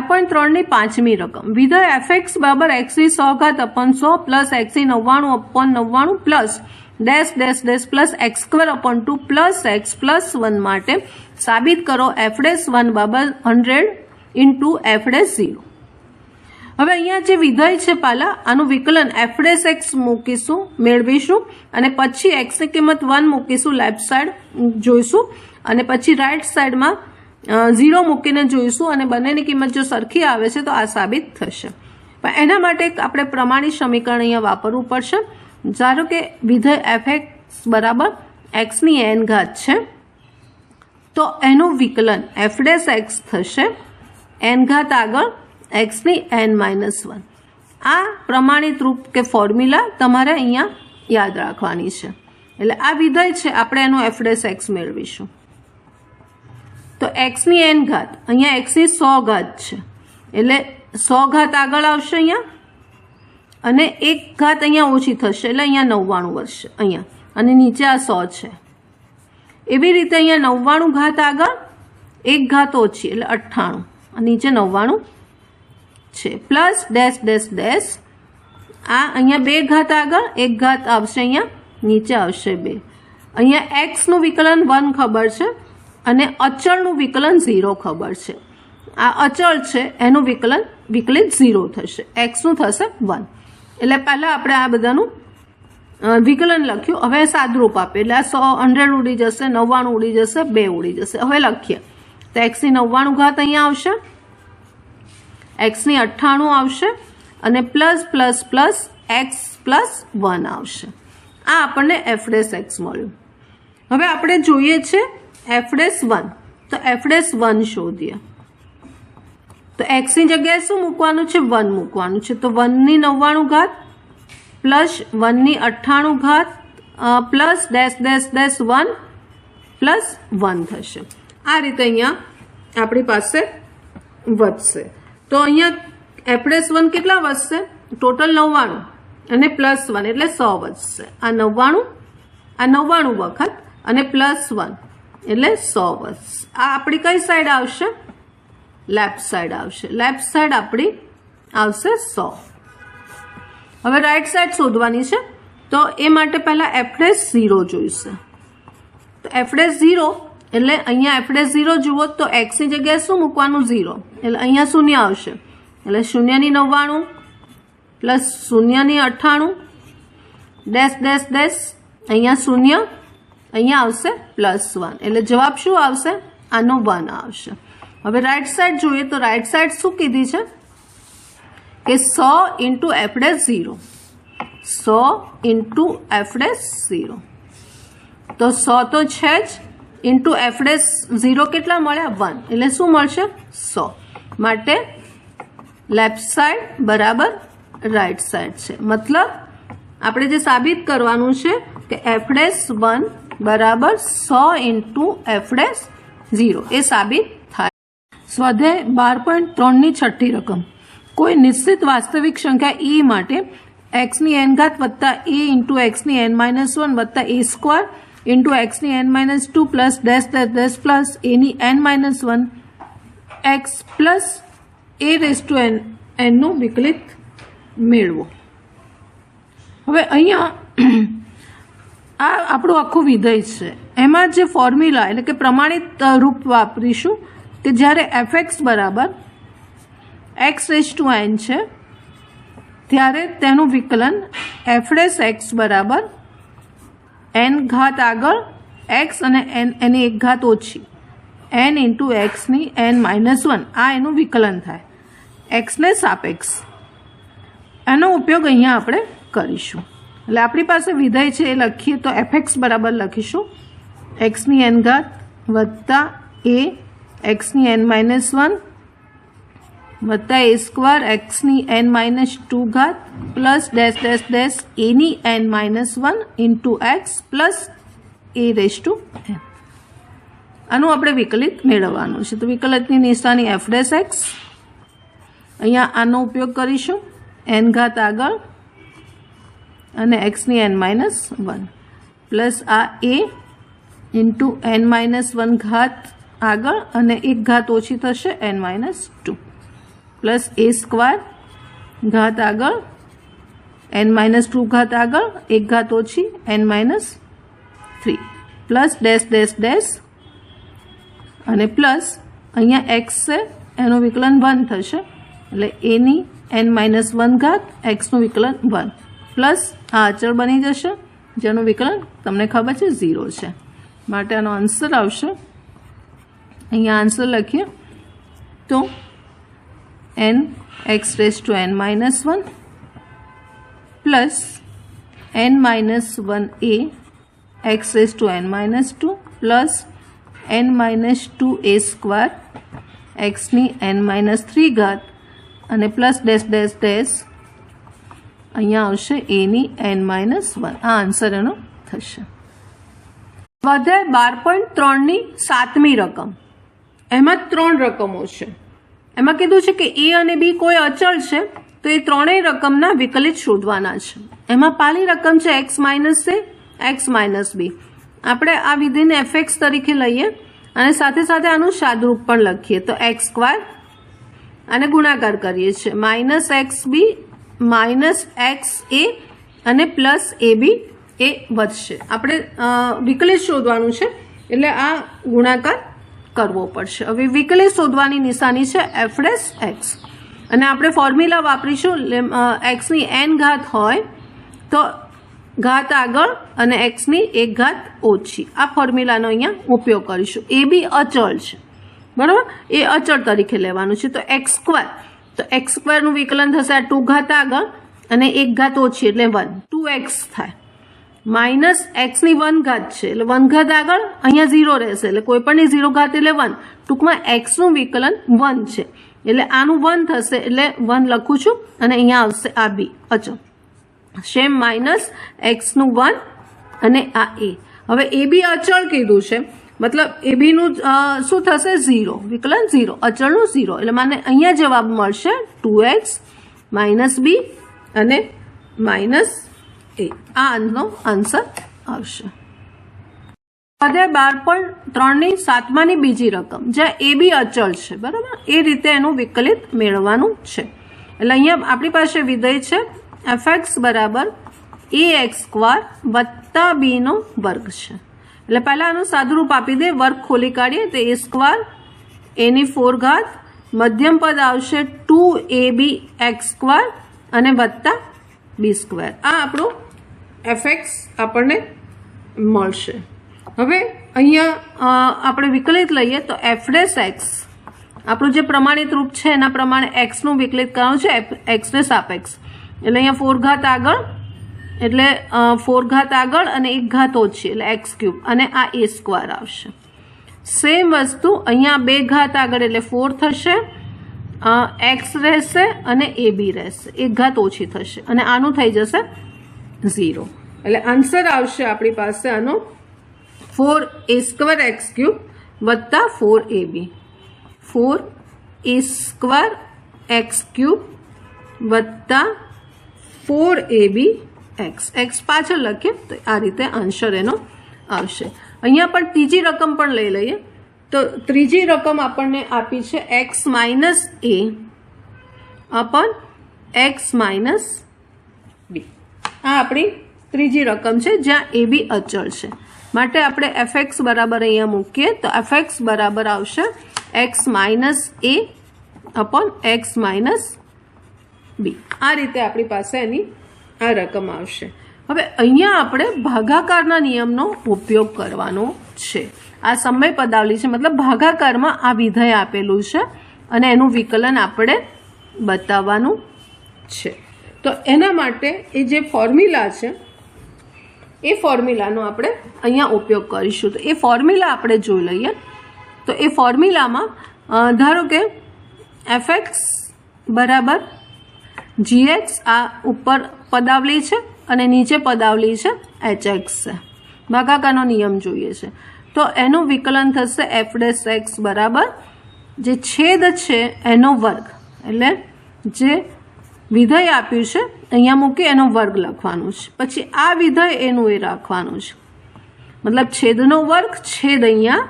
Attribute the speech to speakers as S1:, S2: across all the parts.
S1: Point ત્રણની પાંચમી રકમ. વિધેય એફ એક્સ બરાબર એક્સી સો ઘાત અપન સો પ્લસ એક્સી નવ્વાણું અપન નવ્વાણું plus dash dash dash plus X square અપન two plus X plus one માટે સાબિત કરો એફડેસ વન બરાબર hundred into F dash zero. હવે અહીંયા જે વિધેય છે પાલા, આનું વિકલન એફડેસ એક્સ મૂકીશું, મેળવીશું અને પછી એક્સની કિંમત વન મૂકીશું લેફ્ટ સાઈડ જોઈશું અને પછી રાઈટ સાઈડમાં ઝીરો મૂકીને જોઈશું અને બંનેની કિંમત જો સરખી આવે છે, તો આ સાબિત થશે. પણ એના માટે આપણે પ્રમાણિત સમીકરણ અહીંયા વાપરવું પડશે. ધારો કે વિધેય એફ બરાબર એક્સની એન ઘાત છે, તો એનું વિકલન એફ ડેશ એક્સ થશે. એન ઘાત આગળ એક્સની એન માઇનસ વન આ પ્રમાણિત રૂપ કે ફોર્મ્યુલા તમારે અહીંયા યાદ રાખવાની છે. એટલે આ વિધેય છે, આપણે એનું એફ ડેશ એક્સ મેળવીશું. તો એક્સની એન ઘાત. અહીંયા એક્સની સો ઘાત છે. એટલે સો ઘાત આગળ આવશે અહીંયા. અને એક ઘાત અહીંયા ઓછી થશે. એટલે અહીંયા નવ્વાણું વર્ષે અહીંયા. અને નીચે આ સો છે. એવી રીતે અહીંયા નવ્વાણું ઘાત આગળ, એક ઘાત ઓછી, એટલે અઠ્ઠાણું. નીચે નવ્વાણું છે. પ્લસ ડેશ ડેશ ડેશ આ અહીંયા બે ઘાત આગળ, એક ઘાત આવશે અહીંયા, નીચે આવશે બે. અહીંયા એક્સનું વિકલન વન ખબર છે. અને અચળનું વિકલન ઝીરો ખબર છે. આ અચળ છે, એનું વિકલન વિકલિત ઝીરો થશે. એક્સનું થશે વન એટલે પહેલાં આપણે આ બધાનું વિકલન લખ્યું. હવે સાદરૂપ આપે એટલે આ સો, હંડ્રેડ ઉડી જશે, નવ્વાણું ઉડી જશે, બે ઉડી જશે. હવે લખીએ. તો એક્સની નવ્વાણું ઘાત અહીંયા આવશે. એક્સની અઠ્ઠાણું આવશે. અને plus plus plus X plus one આવશે. આ આપણને એફડેસ એક્સ મળ્યું. હવે આપણે જોઈએ છે એફડેસ વન તો એફડેસ વન શોધીએ. તો એક્સની જગ્યાએ શું મૂકવાનું છે? વન મૂકવાનું છે. તો વનની નવ્વાણું ઘાત પ્લસ વનની અઠ્ઠાણું ઘાત plus dash dash dash one plus one થશે. આ રીતે અહીંયા આપણી પાસે વધશે. તો અહીંયા એફડેસ વન કેટલા વધશે? ટોટલ નવ્વાણું અને પ્લસ વન એટલે સો વધશે. આ નવ્વાણું આ નવ્વાણું વખત અને પ્લસ વન એટલે સો વર્ષ આ આપણી કઈ સાઈડ આવશે? લેફ્ટ સાઈડ આવશે. લેફ્ટ સાઈડ આપણી આવશે સો. હવે રાઈટ સાઈડ શોધવાની છે. તો એ માટે પહેલાં એફડેસ ઝીરો જોઈશે. તો એફડેસ ઝીરો એટલે અહીંયા એફડેસ ઝીરો જુઓ તો એક્સની જગ્યાએ શું મૂકવાનું? ઝીરો એટલે અહીંયા શૂન્ય આવશે. એટલે શૂન્યની નવ્વાણું પ્લસ શૂન્યની અઠ્ઠાણું ડેશ ડેશ ડેશ અહીંયા શૂન્ય અહીંયા આવશે પ્લસ વન એટલે જવાબ શું આવશે? આનો વન આવશે. હવે રાઈટ સાઈડ જોઈએ તો રાઈટ સાઈડ શું કીધી છે? કે સો ઇન્ટુ એફડે ઝીરો સો ઇન્ટુ એફડેસ ઝીરો તો સો તો છે જ ઇન્ટુ એફડેસ ઝીરો કેટલા મળ્યા? વન એટલે શું મળશે? સો. માટે લેફ્ટ સાઈડ બરાબર રાઈટ સાઈડ છે. મતલબ આપણે જે સાબિત કરવાનું છે કે એફડેસ વન બરાબર સો ઇન્ટુ એફડેસ ઝીરો એ સાબિત થાય સ્વાધ્યાય બાર પોઈન્ટ ત્રણની છઠ્ઠી રકમ કોઈ નિશ્ચિત વાસ્તવિક સંખ્યા ઈ માટે એક્સની એન ઘાત વત્તા એ ઇન્ટુ એક્સની એન માઇનસ વન વત્તા એ square into એક્સની N minus two plus dash dash dash plus any N minus one X plus A raise to N એનનું વિકલિત મેળવો। હવે અહીંયા આ આપણું આખું વિધેય છે. એમાં જે ફોર્મ્યુલા એટલે કે પ્રમાણિત રૂપ વાપરીશું કે જ્યારે એફ એક્સ બરાબર એક્સ રેસ ટુ એન છે, ત્યારે તેનું વિકલન એફડેસ એક્સ બરાબર એન ઘાત આગળ એક્સ અને એન એની એક ઘાત ઓછી. એન ઇન્ટુ એક્સની એન માઇનસ વન આ એનું વિકલન થાય. એક્સને સાપેક્ષ. એનો ઉપયોગ અહીંયા આપણે કરીશું. એટલે આપણી પાસે વિધેય છે એ લખીએ તો એફ એક્સ બરાબર લખીશું. એક્સની એન ઘાત વત્તા એ એક્સની એન માઇનસ વન વત્તા એ સ્ક્વેર એક્સની એન માઇનસ ટુ ઘાત plus dash dash dash any N minus one into X plus A raise to N આનું આપણે વિકલિત મેળવવાનું છે. તો વિકલિતની નિશાની એફ ડેશ એક્સ અહીંયા આનો ઉપયોગ કરીશું. એન ઘાત આગળ અને એક્સની એન માઇનસ વન પ્લસ આ A into N minus one ઘાત આગળ અને એક ઘાત ઓછી થશે N minus two plus A square ઘાત આગળ એન માઇનસ ટુ ઘાત આગળ, એક ઘાત ઓછી N minus three plus dash dash dash અને પ્લસ અહીંયા એક્સ છે, એનું વિકલન વન થશે. એટલે એની એન માઇનસ વન ઘાત એક્સનું વિકલન વન પ્લસ આ અચળ બની જશે, જેનું વિકલન તમને ખબર છે ઝીરો છે. માટે આનો આન્સર આવશે. અહીંયા આન્સર લખીએ. તો n x raise to n minus one plus n minus one a x raise to n minus two plus n minus two a square એક્સની N minus three ઘાત અને પ્લસ ડેશ ડેશ ડેશ અહીંયા આવશે એની N minus one આ answer એનો થશે. વધે બાર point ત્રણની સાતમી રકમ. એમાં ત્રણ રકમો છે. એમાં કીધું છે કે એ અને બી કોઈ અચળ છે, તો એ ત્રણેય રકમના વિકલિત શોધવાના છે. એમાં પાલી રકમ છે x minus a x minus b આપણે આ વિધિને એફએક્સ તરીકે લઈએ અને સાથે સાથે આનું સાદરૂપ પણ લખીએ. તો એક્સ સ્ક્વાર અને ગુણાકાર કરીએ છીએ. Minus x b minus x a અને પ્લસ એ બી એ વધશે. આપણે વિકલેશ શોધવાનું છે, એટલે આ ગુણાકાર કરવો પડશે. હવે વિકલેશ શોધવાની નિશાની છે એફડેસ એક્સ. અને આપણે ફોર્મ્યુલા વાપરીશું એક્સની એન ઘાત હોય તો ઘાત આગળ અને એક્સની એક ઘાત ઓછી. આ ફોર્મ્યુલાનો અહીંયા ઉપયોગ કરીશું. એ બી અચળ છે. બરાબર? એ અચળ તરીકે લેવાનું છે. તો એક્સ સ્ક્વેર તો એક્સ સ્ક્વેરનું વિકલન થશે આ ટુ ઘાત આગળ અને એક ઘાત ઓછી, એટલે વન ટુ એક્સ થાય. માઇનસ એક્સની વન ઘાત છે, એટલે વન ઘાત આગળ અહીંયા ઝીરો રહેશે, એટલે કોઈ પણની ઝીરો ઘાત એટલે વન ટૂંકમાં એક્સનું વિકલન વન છે. એટલે આનું વન થશે, એટલે વન લખું છું અને અહીંયા આવશે આ બી અચળ. સેમ માઇનસ એક્સનું વન અને આ એ હવે એ બી અચળ કીધું છે. મતલબ એ બીનું શું થશે? ઝીરો. વિકલન ઝીરો. અચળનું ઝીરો. એટલે મને અહીંયા જવાબ મળશે ટુ એક્સ માઇનસ બી અને માઇનસ એ. આ અંતનો આન્સર આવશે. સ્વાધ્યાય બાર પોઈન્ટ ત્રણની સાતમાની બીજી રકમ, જ્યાં એ બી અચળ છે. બરાબર? એ રીતે એનું વિકલિત મેળવવાનું છે. એટલે અહીંયા આપણી પાસે વિધેય છે એફ એક્સ બરાબર એ એક્સ સ્ક્વાર વત્તા બીનો વર્ગ છે. એટલે પહેલાં આનું સાદુરૂપ આપી દે વર્ગ ખોલી કાઢીએ તો એ સ્ક્વાર એની ફોર ઘાત મધ્યમ પદ આવશે two a b x square અને વત્તા બી સ્ક્વેર આ આપણું એફએક્સ આપણને મળશે. હવે અહીંયા આપણે વિકલિત લઈએ તો એફડેસ એક્સ આપણું જે પ્રમાણિત રૂપ છે એના પ્રમાણે એક્સનું વિકલિત કરવાનું છે એક્સને સાપેક્ષ એટલે અહીંયા ફોર ઘાત આગળ એટલે ફોર ઘાત આગળ અને એક ઘાત ઓછી, એટલે એક્સ ક્યુબ અને આ એ સ્ક્વાર આવશે. સેમ વસ્તુ, અહીંયા બે ઘાત આગળ એટલે ફોર થશે એક્સ રહેશે અને એ બી રહેશે. એક ઘાત ઓછી થશે, અને આનું થઈ જશે ઝીરો એટલે આન્સર આવશે આપણી પાસે આનો four a square x cube વત્તા four a b four a square x cube વત્તા four a b x x પાછળ લખીએ તો આ રીતે આન્સર એનો આવશે. અહીંયા પણ ત્રીજી રકમ પણ લઈ લઈએ. તો ત્રીજી રકમ આપણને આપી છે x minus a upon x minus b આ આપણી ત્રીજી રકમ છે, જ્યાં એ બી અચળ છે. માટે આપણે એફ બરાબર અહીંયા મૂકીએ તો એફએક્સ બરાબર આવશે x minus a upon x minus b આ રીતે આપણી પાસે એની આ રકમ આવશે. હવે અહીંયા આપણે ભાગાકારના નિયમનો ઉપયોગ કરવાનો છે. આ સમય પદાવલી છે. મતલબ ભાગાકારમાં આ વિધેય આપેલું છે અને એનું વિકલન આપણે બતાવવાનું છે. તો એના માટે એ જે ફોર્મ્યુલા છે, એ ફોર્મ્યુલાનો આપણે અહીંયા ઉપયોગ કરીશું. તો એ ફોર્મ્યુલા આપણે જોઈ લઈએ. તો એ ફોર્મ્યુલામાં ધારો કે એફએક્સ બરાબર જીએક્સ આ ઉપર પદાવલી છે અને નીચે પદાવલી છે એચએક્સ છે. ભાગાકારનો નિયમ જોઈએ છે. તો એનું વિકલન થશે એફ ડેસ એક્સ બરાબર. જે છેદ છે એનો વર્ગ. એટલે જે વિધેય આપ્યું છે, અહીંયા મૂકી એનો વર્ગ લખવાનું છે. પછી આ વિધેય એનું એ રાખવાનું છે. મતલબ છેદનો વર્ગ, છેદ અહીંયા.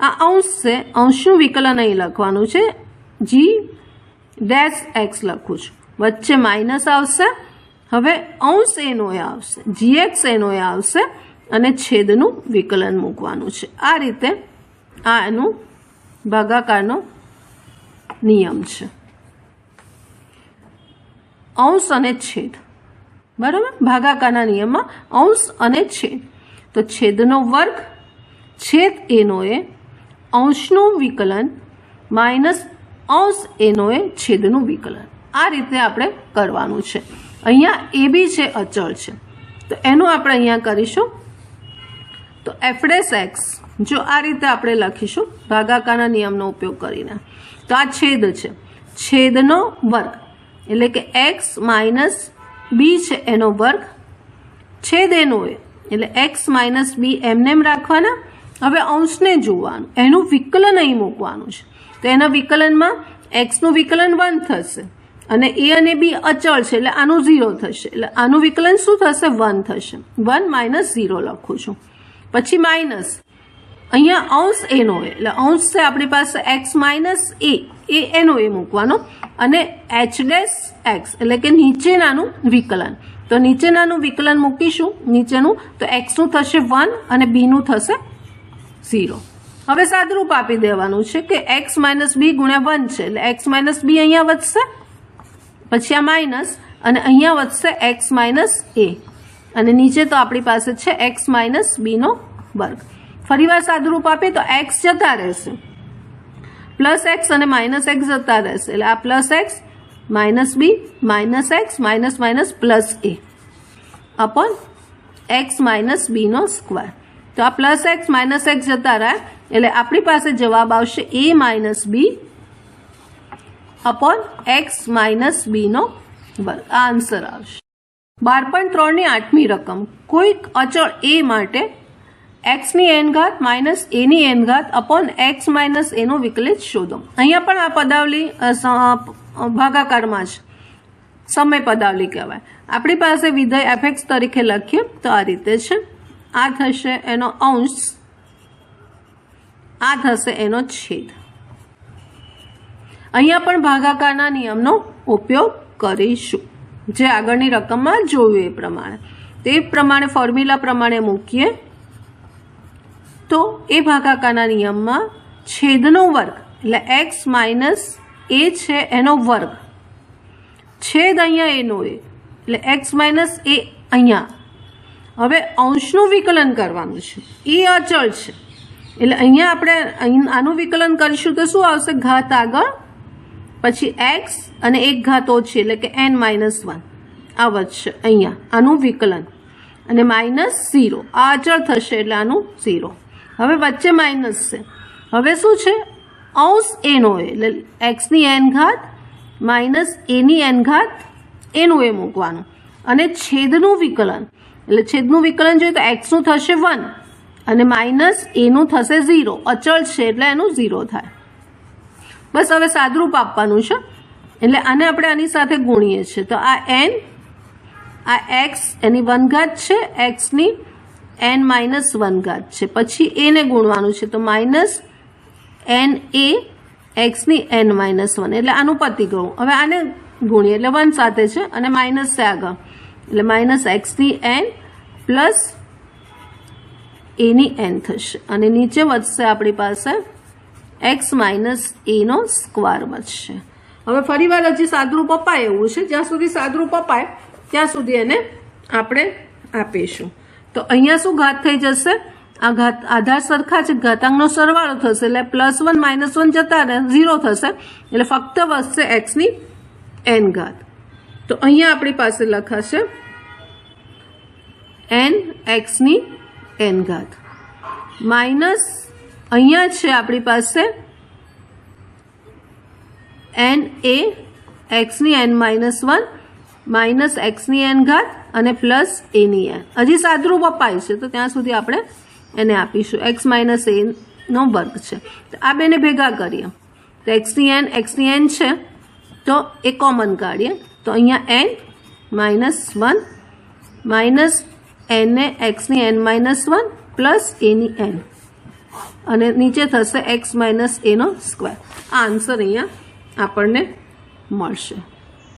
S1: આ અંશ છે, અંશનું વિકલન અહીં લખવાનું છે. જી ડેશ એક્સ લખું છું. વચ્ચે માઇનસ આવશે. હવે અંશ એનો એ આવશે જીએક્સ એનો એ આવશે અને છેદનું વિકલન મૂકવાનું છે. આ રીતે આ એનું ભાગાકારનો નિયમ છે. અંશ અને છેદ. બરાબર? ભાગાકારના નિયમમાં અંશ અને છેદ. તો છેદનો વર્ગ, છેદ એનો એ અંશનું વિકલન માઇનસ અંશ એનો એ છેદનું વિકલન. આ રીતે આપણે કરવાનું છે. અહીંયા એ બી છે અચળ છે. તો એનું આપણે અહીંયા કરીશું. તો એફડેસ એક્સ, જો આ રીતે આપણે લખીશું, ભાગાકારના નિયમનો ઉપયોગ કરીને. તો આ છેદ છે. છેદનો વર્ગ. એટલે કે એક્સ માઇનસ બી છે એનો વર્ગ. છેદ એનો એ. એટલે એક્સ માઇનસ બી એમનેમ રાખવાના. હવે અંશને જોવાનું. એનું વિકલન અહીં મૂકવાનું છે. તો એના વિકલનમાં એક્સનું વિકલન વન થશે. અને એ અને બી અચળ છે, એટલે આનું ઝીરો થશે. એટલે આનું વિકલન શું થશે? વન થશે. વન માઇનસ ઝીરો લખું છું. પછી માઇનસ અહીંયા અંશ એનો એ. એટલે અંશ છે આપણી પાસે એક્સ માઇનસ એ એ એનો એ મૂકવાનો. અને એચ ડેશ એક્સ એટલે કે નીચેનાનું વિકલન. તો નીચેનાનું વિકલન મૂકીશું. નીચેનું. તો એક્સનું થશે વન અને બીનું થશે ઝીરો હવે સાદરૂપ આપી દેવાનું છે કે એક્સ માઇનસ બી ગુણ્યા વન છે. એટલે એક્સ માઇનસ બી અહીંયા વધશે. પછી આ માઇનસ અને અહીંયા વધશે એક્સ માઇનસ એ. અને નીચે તો આપણી પાસે છે એક્સ માઇનસ બીનો વર્ગ. ફરીવાર સાદુરૂપ આપીએ તો એક્સ જતા રહેશે. પ્લસ એક્સ અને માઇનસ એક્સ જતા રહેશે. એટલે આ plus x, minus b, minus x, minus minus plus a. Upon x minus Bino square. તો આ પ્લસ એક્સ, માઇનસ એક્સ જતા રહ્યા. એટલે આપણી પાસે જવાબ આવશે a minus b upon x minus બીનો વર્ગ. આન્સર આવશે. બાર પોઈન્ટ ત્રણની આઠમી રકમ. કોઈક અચળ એ માટે એક્સની એન ઘાત માઇનસ એની એન ઘાત અપોન એક્સ માઇનસ એનો વિકલિત શોધો. અહીંયા પણ આ પદાવલી ભાગાકારમાં છે સમય પદાવલી કહેવાય. આપણી પાસે વિધેય એફેક્સ તરીકે લખીએ તો આ રીતે છે. આ થશે એનો અંશ, આ થશે એનો છેદ. અહીંયા પણ ભાગાકારના નિયમનો ઉપયોગ કરીશું. જે આગળની રકમમાં જોયું એ પ્રમાણે. તે પ્રમાણે, ફોર્મ્યુલા પ્રમાણે મૂકીએ તો એ ભાગાકારના નિયમમાં છેદનો વર્ગ, એટલે એક્સ માઇનસ એ છે એનો વર્ગ. છેદ અહીંયા એનો એ, એટલે એક્સ માઇનસ એ અહીંયા. હવે અંશનું વિકલન કરવાનું છે. એ અચળ છે. એટલે અહીંયા આપણે આનું વિકલન કરીશું તો શું આવશે? ઘાત આગળ પછી એક્સ અને એક ઘાત ઓછી એટલે કે એન માઇનસ વન આ વધશે અહીંયા. આનું વિકલન. અને માઇનસ ઝીરો આ અચળ થશે એટલે આનું ઝીરો હવે વચ્ચે માઇનસ છે. હવે શું છે? અંશ એનો એટલે એક્સની એન ઘાત માઇનસ એની એન ઘાત એનું એ મૂકવાનું. અને છેદનું વિકલન. એટલે છેદનું વિકલન જોઈએ તો એક્સનું થશે વન અને માઇનસ એનું થશે ઝીરો અચળ છે એટલે એનું ઝીરો થાય. બસ હવે સાદરૂપ આપવાનું છે. એટલે આને આપણે આની સાથે ગુણીએ છીએ. તો આ એન આ એક્સ એની વનઘાત છે. એક્સની એન માઇનસ વનઘાત છે. પછી એને ગુણવાનું છે. તો માઇનસ એન એ એક્સની એન માઇનસ વન. એટલે આનું પતી ગયું હવે આને ગુણીએ. એટલે વન સાથે છે અને માઇનસ છે આગળ. એટલે માઇનસ એક્સની એન પ્લસ એની એન થશે. અને નીચે વધશે આપણી પાસે એક્સ માઇનસ એનો સ્ક્વાર બચશે હવે ફરીવાર હજી સાદરૂપ અપાય એવું છે, જ્યાં સુધી સાદરૂપ અપાય ત્યાં સુધી એને આપણે આપીશું. તો અહીંયા શું ઘાત થઈ જશે? આ ઘાત, આધાર સરખા છે, ઘાતાંકનો સરવાળો થશે, એટલે પ્લસ વન માઇનસ વન જતા રહે ઝીરો થશે, એટલે ફક્ત વધશે એક્સની એન ઘાત. તો અહીંયા આપણી પાસે લખાશે એન એક્સની એન ઘાત. માઇનસ અહીંયા છે આપણી પાસે એન એ એક્સની એન માઇનસ વન માઇનસ એક્સની એન ઘાત અને પ્લસ એની એન હજી સાદરૂપ અપાય છે, તો ત્યાં સુધી આપણે એને આપીશું. એક્સ માઇનસ એનો વર્ગ છે. તો આ બેને ભેગા કરીએ. તો એક્સની એન એક્સની એન છે, તો એ કોમન કાઢીએ. તો અહીંયા એન માઇનસ વન માઇનસ એને એક્સની એન માઇનસ વન પ્લસ એની એન અને નીચે થશે એક્સ માઇનસ એનો સ્ક્વેર આ આન્સર અહીંયા આપણને મળશે.